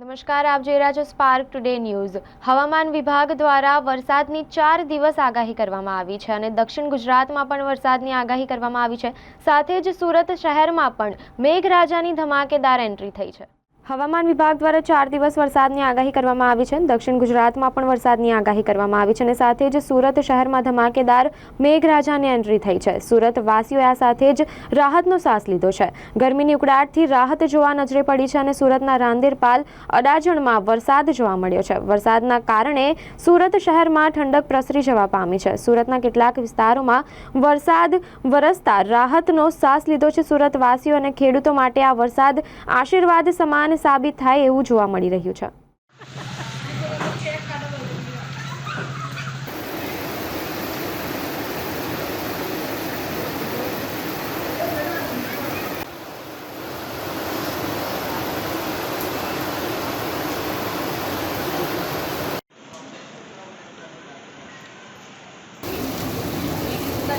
નમસ્કાર, આપ જોઈ રહ્યા છો સ્પાર્ક ટુડે ન્યૂઝ હવામાન વિભાગ દ્વારા વરસાદની ચાર દિવસ આગાહી કરવામાં આવી છે અને દક્ષિણ ગુજરાતમાં પણ વરસાદની આગાહી કરવામાં આવી છે. સાથે જ સુરત શહેરમાં પણ મેઘરાજાની ધમાકેદાર એન્ટ્રી થઈ છે. હવામાન વિભાગ દ્વારા ચાર દિવસ વરસાદની આગાહી કરવામાં આવી છે દક્ષિણ ગુજરાતમાં પણ વરસાદની આગાહી કરવામાં આવી છે અને સાથે જ સુરત શહેરમાં ધમાકેદાર મેઘરાજાની એન્ટ્રી થઈ છે. સુરત વાસીઓએ આ સાથે જ રાહતનો શ્વાસ લીધો છે. ગરમીની ઉકળાટથી રાહત જોવા નજરે પડી છે અને સુરતના રાંદેરપાલ અડાજણમાં વરસાદ જોવા મળ્યો છે. વરસાદના કારણે સુરત શહેરમાં ઠંડક પ્રસરી જવા પામી છે. સુરતના કેટલાક વિસ્તારોમાં વરસાદ વરસતા રાહતનો શ્વાસ લીધો છે. સુરતવાસીઓ અને ખેડૂતો માટે આ વરસાદ આશીર્વાદ સમાન અસરકારક સાબિત થાય એવું જોવા મળી રહ્યું છે.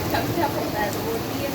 चमचा होता है वो ये